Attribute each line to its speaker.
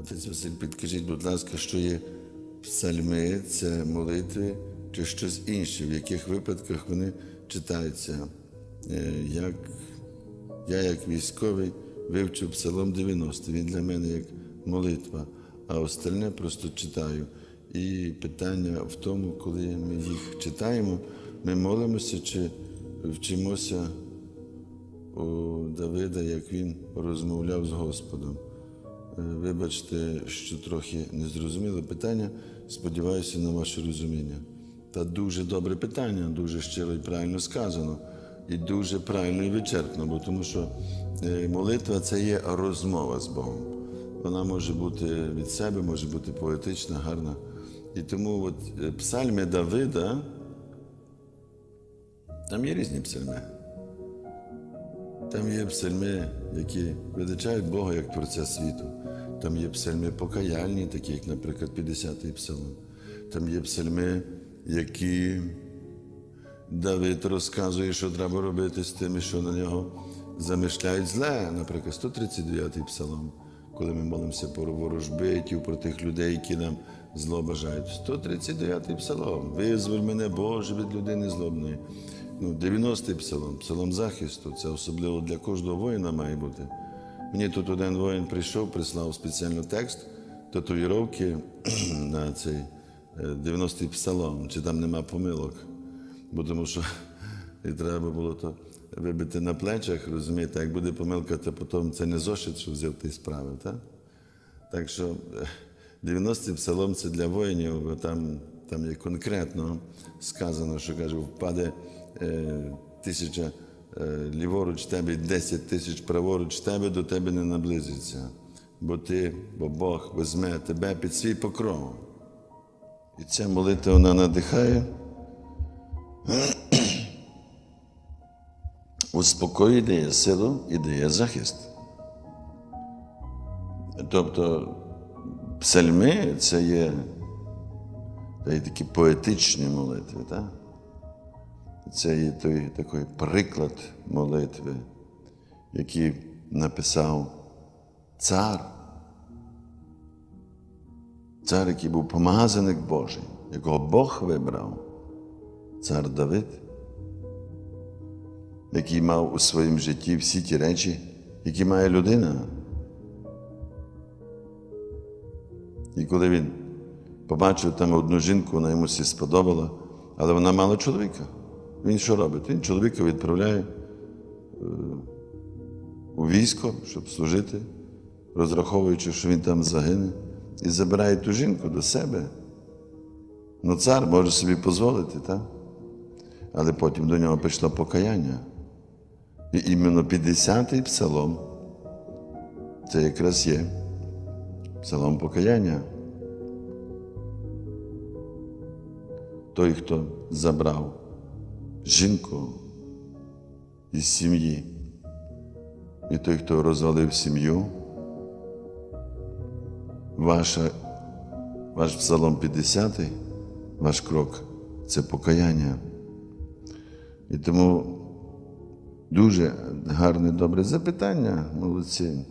Speaker 1: Отець Василь, підкажіть, будь ласка, що є псальми, це молитви чи щось інше, в яких випадках вони читаються? Е, Як я, як військовий, вивчив Псалом 90, він для мене як молитва, а остальне просто читаю. І питання в тому, коли ми їх читаємо, ми молимося чи вчимося у Давида, як він розмовляв з Господом. Е, Вибачте, що трохи незрозуміле питання. Сподіваюся на ваше розуміння. Та дуже добре питання, дуже щиро і правильно сказано, і дуже правильно і вичерпно, бо тому що е, молитва це є розмова з Богом. Вона може бути від себе, може бути поетична, гарна. І тому от е, псальми Давида, там є різні псальми. Там є псальми, які величають Бога як Творця світу. Там є псальми покаяльні, такі як, наприклад, 50-й псалом. Там є псальми, які Давид розказує, що треба робити з тими, що на нього замишляють зле. Наприклад, 139-й псалом, коли ми молимося про ворожбитів, про тих людей, які нам зло бажають. 139-й псалом. Визволь мене, Боже, від людини злобної. Ну, 90-й псалом, псалом захисту, це особливо для кожного воїна має бути. Мені тут один воїн прийшов, прислав спеціально текст, татуїровки на цей е, 90-й псалом, чи там нема помилок. Бо тому що і треба було то вибити на плечах, розумієте, як буде помилка, то потім це не зошит, що взяв ти справив. Так? Так що е, 90-й псалом це для воїнів, бо там, там є конкретно сказано, що каже, впаде е, тисяча е, ліворуч тебе і 10 тисяч праворуч тебе, до тебе не наблизиться. Бо ти, бо Бог візьме тебе під свій покров. І ця молитва вона надихає, успокоює, дає силу і дає захист. Тобто псальми це є, це є такі поетичні молитви, так? Це є той такий приклад молитви, який написав цар. Цар, який був помазаник Божий, якого Бог вибрав, цар Давид, який мав у своєму житті всі ті речі, які має людина. І коли він побачив там одну жінку, вона йому всі сподобала, але вона мала чоловіка. Він що робить? Він чоловіка відправляє е, у військо, щоб служити, розраховуючи, що він там загине, і забирає ту жінку до себе. Ну, цар може собі дозволити, так? Але потім до нього прийшло покаяння. І іменно 50-й псалом це якраз є псалом покаяння. Той, хто забрав жінку із сім'ї, і той, хто розвалив сім'ю, ваша, ваш псалом 50, ваш крок це покаяння. І тому дуже гарне, добре запитання, молодці.